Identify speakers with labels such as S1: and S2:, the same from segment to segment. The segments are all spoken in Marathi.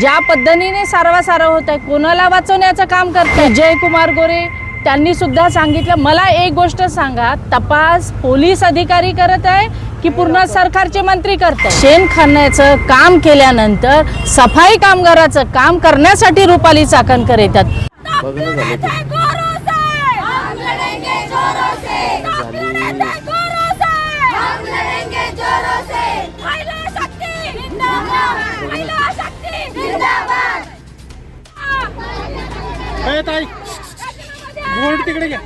S1: ज्या पद्धतीने सारवासारव होत आहे कोणाला वाचवण्याचं काम करताय? जयकुमार गोरे त्यांनी सुद्धा सांगितलं. मला एक गोष्ट सांगा तपास पोलीस अधिकारी करत आहे की पूर्ण सरकारचे मंत्री करत शेण खाण्याचं काम केल्यानंतर सफाई कामगाराचं काम करण्यासाठी रुपाली चाकणकर येतात.
S2: तिकडे घ्या.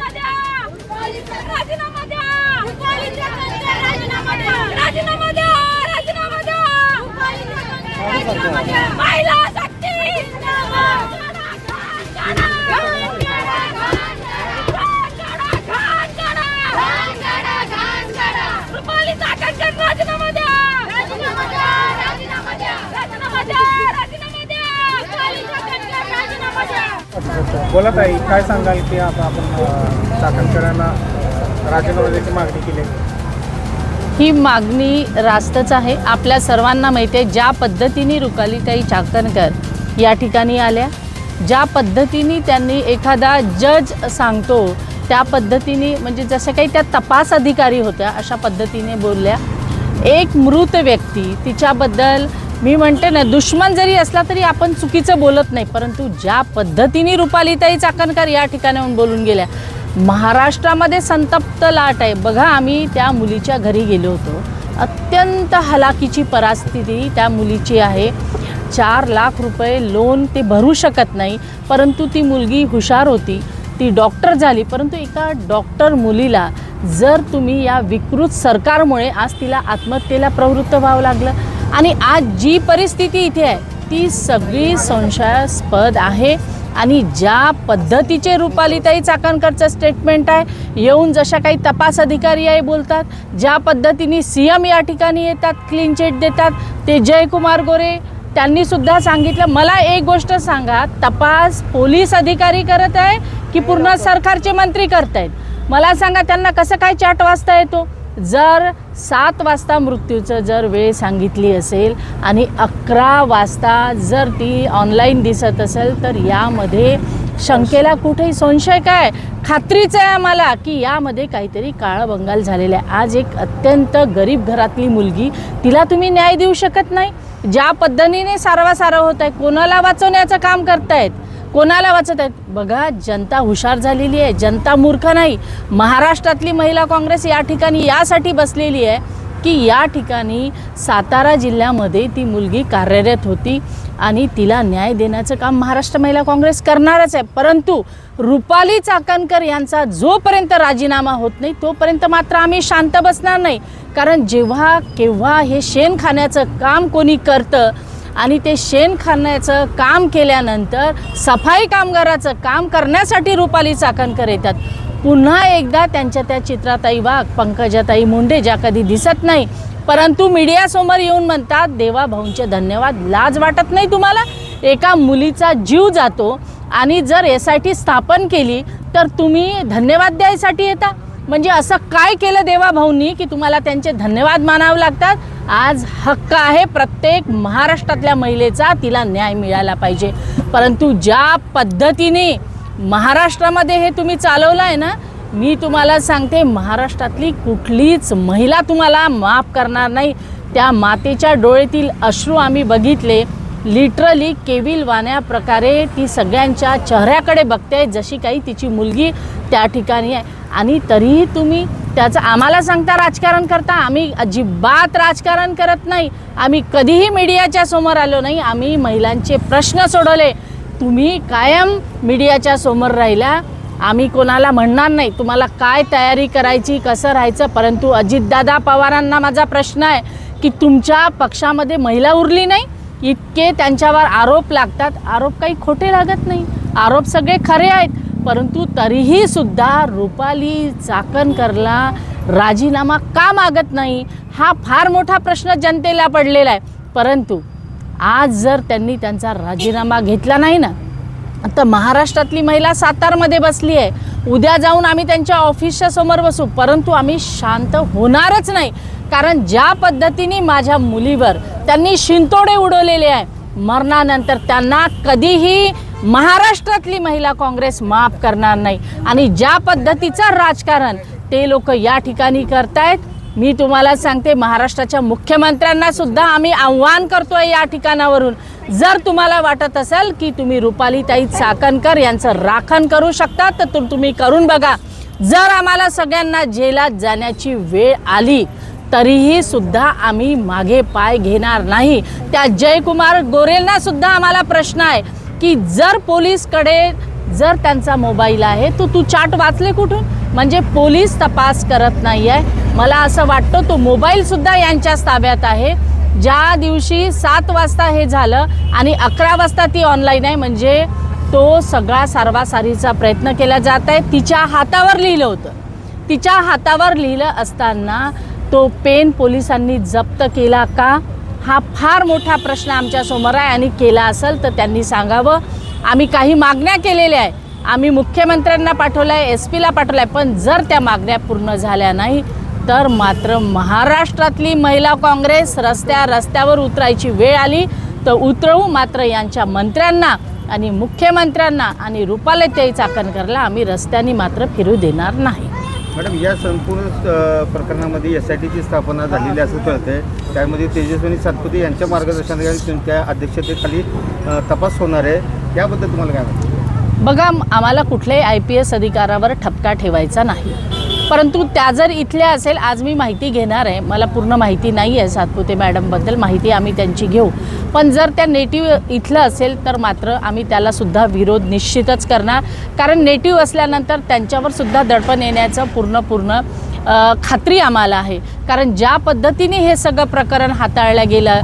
S3: राजीनामा द्या राजीनामा द्या
S2: बोला ताई काय सांगाल की आता आपण चाकणकरांना राजीनामा मागणी केली
S1: ही मागणी रास्तच आहे. आपल्या सर्वांना माहिती आहे ज्या पद्धतीने रुकालीताई चाकणकर या ठिकाणी आल्या ज्या पद्धतीने त्यांनी एखादा जज सांगतो त्या पद्धतीने म्हणजे जसं काही त्या तपास अधिकारी होत्या अशा पद्धतीने बोलल्या. एक मृत व्यक्ती तिच्याबद्दल मी म्हणते ना दुश्मन जरी असला तरी आपण चुकीचं बोलत नाही परंतु ज्या पद्धतीने रुपालीताई चाकणकर या ठिकाणाहून बोलून गेल्या महाराष्ट्रामध्ये संतप्त लाट आहे. बघा आम्ही त्या मुलीच्या घरी गेलो होतो. अत्यंत हलाखीची परिस्थिती त्या मुलीची आहे. चार लाख रुपये लोन ते भरू शकत नाही परंतु ती मुलगी हुशार होती. ती डॉक्टर झाली परंतु एका डॉक्टर मुलीला जर तुम्ही या विकृत सरकारमुळे आज तिला आत्महत्येला प्रवृत्त व्हावं लागलं आणि आज जी परिस्थिती इथे आहे ती सगळी संशयास्पद आहे. आणि ज्या पद्धतीचे रुपालीताई चाकणकरचं स्टेटमेंट आहे येऊन जशा काही तपास अधिकारी आहे बोलतात ज्या पद्धतीने सी एम या ठिकाणी येतात क्लीन चिट देतात ते जयकुमार गोरे त्यांनी सुद्धा सांगितलं. मला एक गोष्ट सांगा तपास पोलीस अधिकारी करत आहे की पूर्ण सरकारचे मंत्री करत आहेत मला सांगा त्यांना कसं काय चाट वाचता येतो? जर सात वाजता मृत्यूचं जर वेळ सांगितली असेल आणि अकरा वाजता जर ती ऑनलाईन दिसत असेल तर यामध्ये शंकेला कुठेही संशय काय? खात्रीच आहे आम्हाला की यामध्ये काहीतरी काळं बंगाल झालेलं आहे. आज एक अत्यंत गरीब घरातली मुलगी तिला तुम्ही न्याय देऊ शकत नाही. ज्या पद्धतीने सारवासारव होत आहे कोणाला वाचवण्याचं काम करतायत? कोणाला वाचत आहेत? बघा जनता हुशार झालेली आहे जनता मूर्ख नाही. महाराष्ट्रातली महिला काँग्रेस या ठिकाणी यासाठी बसलेली आहे की या ठिकाणी सातारा जिल्ह्यामध्ये ती मुलगी कार्यरत होती आणि तिला न्याय देण्याचं काम महाराष्ट्र महिला काँग्रेस करणारच आहे. परंतु रुपाली चाकणकर यांचा जोपर्यंत राजीनामा होत नाही तोपर्यंत मात्र आम्ही शांत बसणार नाही. कारण जेव्हा केव्हा हे शेण खाण्याचं काम कोणी करतं आणि ते शेण खाण्याचं काम केल्यानंतर सफाई कामगाराचं काम करण्यासाठी रुपाली चाकणकर येतात. पुन्हा एकदा त्यांच्या त्या चित्राताई वाघ पंकजाताई मुंडे ज्या कधी दिसत नाही परंतु मीडियासमोर येऊन म्हणतात देवा भाऊंचे धन्यवाद लाज वाटत नाही तुम्हाला? एका मुलीचा जीव जातो आणि जर एस आय टी स्थापन केली तर तुम्ही धन्यवाद द्यायसाठी येता? म्हणजे असं काय केलं देवा भाऊंनी की तुम्हाला त्यांचे धन्यवाद मानावे लागतात? आज हक्क आहे प्रत्येक महाराष्ट्रातल्या महिलेचा तिला न्याय मिळाला पाहिजे. परंतु ज्या पद्धतीने महाराष्ट्रामध्ये हे तुम्ही चालवलं आहे ना मी तुम्हाला सांगते महाराष्ट्रातली कुठलीच महिला तुम्हाला माफ करणार नाही. त्या मातेच्या डोळेतील अश्रू आम्ही बघितले. लिटरली केविल वाण्या प्रकारे ती सगळ्यांच्या चेहऱ्याकडे बघते जशी काही तिची मुलगी त्या ठिकाणी आहे. आणि तरीही तुम्ही त्याचं आम्हाला सांगता राजकारण करता आम्ही अजिबात राजकारण करत नाही. आम्ही कधीही मीडियाच्या समोर आलो नाही. आम्ही महिलांचे प्रश्न सोडवले. तुम्ही कायम मीडियाच्या समोर राहिला आम्ही कोणाला म्हणणार नाही. तुम्हाला काय तयारी करायची कसं राहायचं? परंतु अजितदादा पवारांना माझा प्रश्न आहे की तुमच्या पक्षामध्ये महिला उरली नाही? इतके त्यांच्यावर आरोप लागतात. आरोप काही खोटे लागत नाही. आरोप सगळे खरे आहेत. परंतु तरीही सुद्धा रुपाली चाकणकरला राजीनामा का मागत नाही हा फार मोठा प्रश्न जनतेला पडलेला आहे. परंतु आज जर त्यांनी त्यांचा राजीनामा घेतला नाही ना आता महाराष्ट्रातली महिला सातारमध्ये बसली आहे. उद्या जाऊन आम्ही त्यांच्या ऑफिसच्या समोर बसू परंतु आम्ही शांत होणारच नाही. कारण ज्या पद्धतीने माझ्या मुलीवर त्यांनी शिंतोडे उडवलेले आहे मरणानंतर त्यांना कधीही महाराष्ट्रातली महिला काँग्रेस माफ करणार नाही. आणि ज्या पद्धतीचं राजकारण ते लोक या ठिकाणी करतायत मी तुम्हाला सांगते महाराष्ट्राच्या मुख्यमंत्र्यांना सुद्धा आम्ही आव्हान करतोय या ठिकाणावरून. जर तुम्हाला वाटत असेल की तुम्ही रुपालीताई चाकणकर यांचं राखण करू शकता तर तुम तुम्ही करून बघा. जर आम्हाला सगळ्यांना जेलात जाण्याची वेळ आली तरीही सुद्धा आम्ही मागे पाय घेणार नाही. त्या जयकुमार गोरेलना सुद्धा आम्हाला प्रश्न आहे. की जर पोलीसकडे जर त्यांचा मोबाईल आहे तो तू चाट वाचले कुठून? म्हणजे पोलीस तपास करत नाही आहे मला असं वाटतं तो मोबाईलसुद्धा यांच्याच ताब्यात आहे. ज्या दिवशी सात वाजता हे झालं आणि अकरा वाजता ती ऑनलाईन आहे म्हणजे तो सगळा सारवासारीचा प्रयत्न केला जात आहे. तिच्या हातावर लिहिलं होतं. तिच्या हातावर लिहिलं असताना तो पेन पोलिसांनी जप्त केला का? हा फार मोठा प्रश्न आमच्यासमोर आहे आणि केला असेल तर त्यांनी सांगावं. आम्ही काही मागण्या केलेल्या आहे. आम्ही मुख्यमंत्र्यांना पाठवलं आहे एस पीला पाठवलं आहे पण जर त्या मागण्या पूर्ण झाल्या नाही तर मात्र महाराष्ट्रातली महिला काँग्रेस रस्त्या रस्त्यावर उतरायची वेळ आली. तर उतरवू मात्र यांच्या मंत्र्यांना आणि मुख्यमंत्र्यांना आणि रुपालताई चाकणकरला आम्ही रस्त्याने मात्र फिरू देणार नाही.
S4: मॅडम या संपूर्ण प्रकरणामध्ये एस आय टीची स्थापना झालेली असं कळतंय. त्यामध्ये तेजस्विनी सातपुते यांच्या मार्गदर्शनाखाली त्या अध्यक्षतेखाली तपास होणार आहे. याबद्दल तुम्हाला काय वाटतं?
S1: बघा आम्हाला कुठल्याही आय पी एस अधिकारावर ठपका ठेवायचा नाही. परंतु त्या जर इथल्या असेल आज मी माहिती घेणार आहे. मला पूर्ण माहिती नाही आहे सातपुते मॅडमबद्दल माहिती आम्ही त्यांची घेऊ. पण जर त्या नेटिव्ह इथलं असेल तर मात्र आम्ही त्यालासुद्धा विरोध निश्चितच करणार. कारण नेटिव्ह असल्यानंतर त्यांच्यावर सुद्धा दडपण येण्याचं पूर्ण पूर्ण खात्री आम्हाला आहे. कारण ज्या पद्धतीने हे सगळं प्रकरण हाताळलं गेलं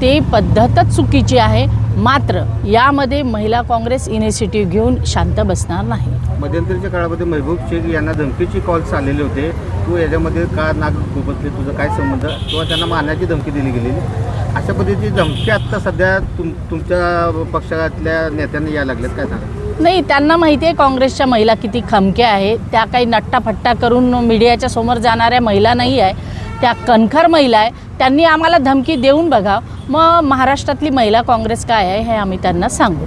S1: ते पद्धतच चुकीची आहे. मात्र यामध्ये महिला काँग्रेस इनिशिएटिव्ह घेऊन शांत बसणार नाही.
S4: मध्यंतरीच्या काळामध्ये महबूब शेख यांना धमकीची कॉल्स आलेले होते. तू याच्यामध्ये का नाग गोबतले तुझा काय संबंध? किंवा त्यांना मारण्याची धमकी दिली गेलेली? अशा पद्धतीची धमकी आत्ता सध्या तुम तुमच्या पक्षातल्या नेत्यांना यायला लागल्यात. काय सांगा
S1: नाही त्यांना माहिती आहे काँग्रेसच्या महिला किती खमक्या आहे. त्या काही नट्टाफट्टा करून मीडियाच्या समोर जाणाऱ्या महिला नाही आहे त्या कणखर महिला आहे. त्यांनी आम्हाला धमकी देऊन बघा. मग महाराष्ट्रातली महिला काँग्रेस काय आहे हे आम्ही त्यांना सांगू.